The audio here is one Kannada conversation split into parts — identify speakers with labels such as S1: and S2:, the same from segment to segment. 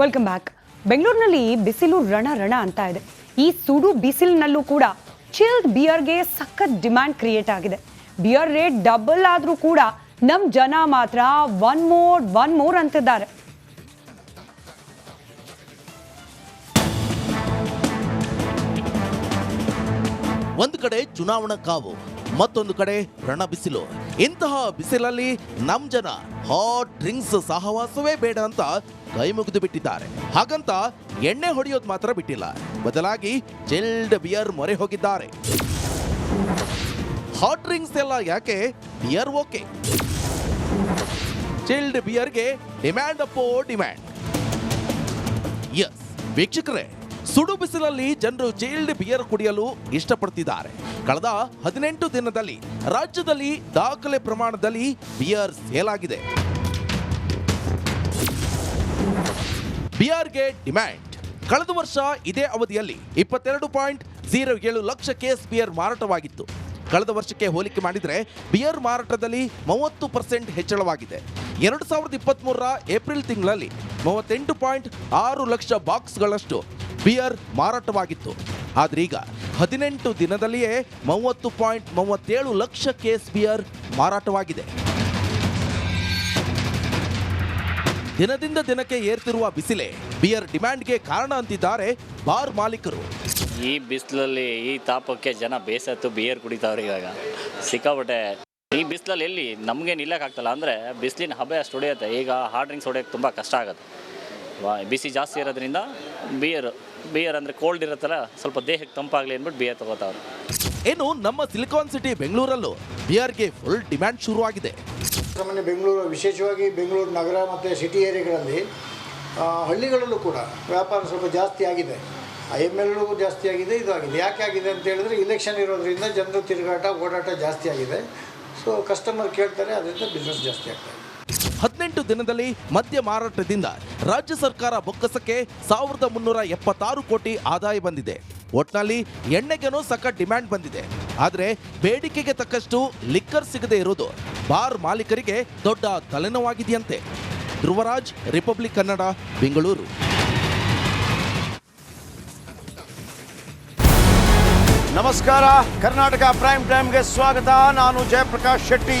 S1: ವೆಲ್ಕಮ್ ಬ್ಯಾಕ್ ಬೆಂಗಳೂರಿನಲ್ಲಿ ಬಿಸಿಲು ರಣ ರಣ ಅಂತ ಇದೆ. ಈ ಸುಡು ಬಿಸಿಲಿನಲ್ಲೂ ಕೂಡ ಚಿಲ್ಡ್ ಬಿಯರ್ಗೆ ಸಖತ್ ಡಿಮ್ಯಾಂಡ್ ಕ್ರಿಯೇಟ್ ಆಗಿದೆ. ಬಿಯರ್ ರೇಟ್ ಡಬಲ್ ಆದರೂ ಕೂಡ ನಮ್ಮ ಜನ ಮಾತ್ರ ಒನ್ ಮೋರ್ ಒನ್ ಮೋರ್ ಅಂತಿದ್ದಾರೆ.
S2: ಒಂದು ಕಡೆ ಚುನಾವಣಾ ಕಾವು, ಮತ್ತೊಂದು ಕಡೆ ರಣ ಬಿಸಿಲು. ಇಂತಹ ಬಿಸಿಲಲ್ಲಿ ನಮ್ ಜನ ಹಾಟ್ ಡ್ರಿಂಕ್ಸ್ ಸಹವಾಸವೇ ಬೇಡ ಅಂತ ಕೈ ಮುಗಿದು ಬಿಟ್ಟಿದ್ದಾರೆ. ಹಾಗಂತ ಎಣ್ಣೆ ಹೊಡೆಯೋದು ಮಾತ್ರ ಬಿಟ್ಟಿಲ್ಲ. ಬದಲಾಗಿ ಚಿಲ್ಡ್ ಬಿಯರ್ ಮೊರೆ ಹೋಗಿದ್ದಾರೆ. ಹಾಟ್ ಡ್ರಿಂಕ್ಸ್ ಎಲ್ಲ ಯಾಕೆ? ಬಿಯರ್ ಓಕೆ ಚಿಲ್ಡ್ ಬಿಯರ್ಗೆ ಡಿಮ್ಯಾಂಡ್ ಅಪ್ಪೋ ಡಿಮ್ಯಾಂಡ್ ಎಸ್ ವೀಕ್ಷಕರೇ ಸುಡು ಬಿಸಿಲಲ್ಲಿ ಜನರು ಜೇಲ್ಡ್ ಬಿಯರ್ ಕುಡಿಯಲು ಇಷ್ಟಪಡ್ತಿದ್ದಾರೆ. ಕಳೆದ ಹದಿನೆಂಟು ದಿನದಲ್ಲಿ ರಾಜ್ಯದಲ್ಲಿ ದಾಖಲೆ ಪ್ರಮಾಣದಲ್ಲಿ ಬಿಯರ್ ಸೇಲ್ ಆಗಿದೆ ಬಿಯರ್ಗೆ ಡಿಮ್ಯಾಂಡ್. ಕಳೆದ ವರ್ಷ ಇದೇ ಅವಧಿಯಲ್ಲಿ ಇಪ್ಪತ್ತೆರಡು ಪಾಯಿಂಟ್ ಜೀರೋ ಏಳು ಲಕ್ಷ ಕೇಸ್ ಬಿಯರ್ ಮಾರಾಟವಾಗಿತ್ತು. ಕಳೆದ ವರ್ಷಕ್ಕೆ ಹೋಲಿಕೆ ಮಾಡಿದರೆ ಬಿಯರ್ ಮಾರಾಟದಲ್ಲಿ ಮೂವತ್ತು ಪರ್ಸೆಂಟ್ ಹೆಚ್ಚಳವಾಗಿದೆ. ಎರಡು ಸಾವಿರದ ಇಪ್ಪತ್ತ್ಮೂರರ ಏಪ್ರಿಲ್ ತಿಂಗಳಲ್ಲಿ ಮೂವತ್ತೆಂಟು ಪಾಯಿಂಟ್ ಆರು ಲಕ್ಷ ಬಾಕ್ಸ್ಗಳಷ್ಟು ಬಿಯರ್ ಮಾರಾಟವಾಗಿತ್ತು. ಆದ್ರೆ ಈಗ ಹದಿನೆಂಟು ದಿನದಲ್ಲಿಯೇ ಮೂವತ್ತು ಪಾಯಿಂಟ್ ಮೂವತ್ತೇಳು ಲಕ್ಷ ಕೇಸ್ ಬಿಯರ್ ಮಾರಾಟವಾಗಿದೆ. ದಿನದಿಂದ ದಿನಕ್ಕೆ ಏರ್ತಿರುವ ಬಿಸಿಲೆ ಬಿಯರ್ ಡಿಮ್ಯಾಂಡ್ಗೆ ಕಾರಣ ಅಂತಿದ್ದಾರೆ ಬಾರ್ ಮಾಲೀಕರು.
S3: ಈ ಬಿಸಿಲಲ್ಲಿ ಈ ತಾಪಕ್ಕೆ ಜನ ಬೇಸತ್ತು ಬಿಯರ್ ಕುಡಿತಾವ್ರೆ ಇವಾಗ. ಸಿಕ್ಕಾಪಟ್ಟೆ ಈ ಬಿಸಿಲಲ್ಲಿ ಎಲ್ಲಿ ನಮಗೆ ನಿಲ್ಲಕ್ಕಾಗ್ತಲ್ಲ ಅಂದರೆ ಬಿಸಿಲಿನ ಹಬೆ ಅಷ್ಟು ಹೊಡೆಯುತ್ತೆ. ಈಗ ಹಾರ್ಡ್ ಡ್ರಿಂಕ್ಸ್ ಹೊಡೆಯೋಕ್ಕೆ ತುಂಬ ಕಷ್ಟ ಆಗುತ್ತೆ. ಬಿಸಿ ಜಾಸ್ತಿ ಇರೋದ್ರಿಂದ ಬಿಯರ್ ಬಿಯರ್ ಅಂದರೆ ಕೋಲ್ಡ್ ಇರುತ್ತಲ್ಲ ಸ್ವಲ್ಪ ದೇಹಕ್ಕೆ ತಂಪಾಗಲಿ ಅಂದ್ಬಿಟ್ಟು ಬಿಯರ್ ತಗೋತಾವ್ರು.
S2: ಏನು ನಮ್ಮ ಸಿಲಿಕಾನ್ ಸಿಟಿ ಬೆಂಗಳೂರಲ್ಲೂ ಬಿಯರ್ಗೆ ಫುಲ್ ಡಿಮ್ಯಾಂಡ್ ಶುರುವಾಗಿದೆ.
S4: ಸಾಮಾನ್ಯ ಬೆಂಗಳೂರು ವಿಶೇಷವಾಗಿ ಬೆಂಗಳೂರು ನಗರ ಮತ್ತು ಸಿಟಿ ಏರಿಯಾಗಳಲ್ಲಿ ಹಳ್ಳಿಗಳಲ್ಲೂ ಕೂಡ ವ್ಯಾಪಾರ ಸ್ವಲ್ಪ ಜಾಸ್ತಿ ಆಗಿದೆ. ಐ ಎಂ ಎಲ್ಲೂ ಜಾಸ್ತಿ ಆಗಿದೆ ಇದು ಆಗಿದೆ. ಯಾಕೆ ಆಗಿದೆ ಅಂತ ಹೇಳಿದ್ರೆ ಇಲೆಕ್ಷನ್ ಇರೋದ್ರಿಂದ ಜನರು ತಿರುಗಾಟ ಓಡಾಟ ಜಾಸ್ತಿ ಆಗಿದೆ. ಸೊ ಕಸ್ಟಮರ್ ಕೇಳ್ತಾರೆ ಅದರಿಂದ ಬಿಸ್ನೆಸ್ ಜಾಸ್ತಿ ಆಗ್ತಾ ಇದೆ.
S2: ಹದಿನೆಂಟು ದಿನದಲ್ಲಿ ಮದ್ಯ ಮಾರಾಟದಿಂದ ರಾಜ್ಯ ಸರ್ಕಾರ ಬೊಕ್ಕಸಕ್ಕೆ ಸಾವಿರದ ಮುನ್ನೂರ ಎಪ್ಪತ್ತಾರು ಕೋಟಿ ಆದಾಯ ಬಂದಿದೆ. ಒಟ್ನಲ್ಲಿ ಎಣ್ಣೆಗೆನೂ ಸಖತ್ ಡಿಮ್ಯಾಂಡ್ ಬಂದಿದೆ. ಆದರೆ ಬೇಡಿಕೆಗೆ ತಕ್ಕಷ್ಟು ಲಿಕ್ಕರ್ ಸಿಗದೆ ಇರೋದು ಬಾರ್ ಮಾಲೀಕರಿಗೆ ದೊಡ್ಡ ತಲೆನೋವಾಗಿದೆಯಂತೆ. ಧ್ರುವರಾಜ್, ರಿಪಬ್ಲಿಕ್ ಕನ್ನಡ, ಬೆಂಗಳೂರು.
S5: ನಮಸ್ಕಾರ. ಕರ್ನಾಟಕ ಪ್ರೈಮ್ ಟೈಮ್ಗೆ ಸ್ವಾಗತ. ನಾನು ಜಯಪ್ರಕಾಶ್ ಶೆಟ್ಟಿ.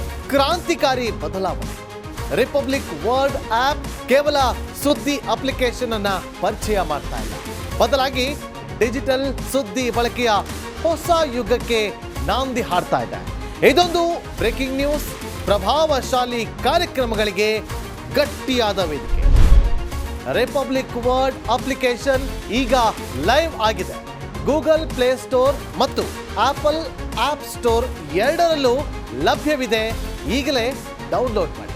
S6: ಕ್ರಾಂತಿಕಾರಿ ಬದಲಾವಣೆ. ರಿಪಬ್ಲಿಕ್ ವರ್ಡ್ ಆಪ್ ಕೇವಲ ಸುದ್ದಿ ಅಪ್ಲಿಕೇಶನ್ ಅನ್ನ ಪರಿಚಯ ಮಾಡ್ತಾ ಇಲ್ಲ. ಬದಲಾಗಿ ಡಿಜಿಟಲ್ ಸುದ್ದಿ ಬಳಕೆಯ ಹೊಸ ಯುಗಕ್ಕೆ ನಾಂದಿ ಹಾಡ್ತಾ ಇದೆ. ಇದೊಂದು ಬ್ರೇಕಿಂಗ್ ನ್ಯೂಸ್ ಪ್ರಭಾವಶಾಲಿ ಕಾರ್ಯಕ್ರಮಗಳಿಗೆ ಗಟ್ಟಿಯಾದ ವೇದಿಕೆ. ರಿಪಬ್ಲಿಕ್ ವರ್ಡ್ ಅಪ್ಲಿಕೇಶನ್ ಈಗ ಲೈವ್ ಆಗಿದೆ. ಗೂಗಲ್ ಪ್ಲೇ ಸ್ಟೋರ್ ಮತ್ತು ಆಪಲ್ ಆಪ್ ಸ್ಟೋರ್ ಎರಡರಲ್ಲೂ ಲಭ್ಯವಿದೆ. ಈಗಲೇ ಡೌನ್ಲೋಡ್ ಮಾಡಿ.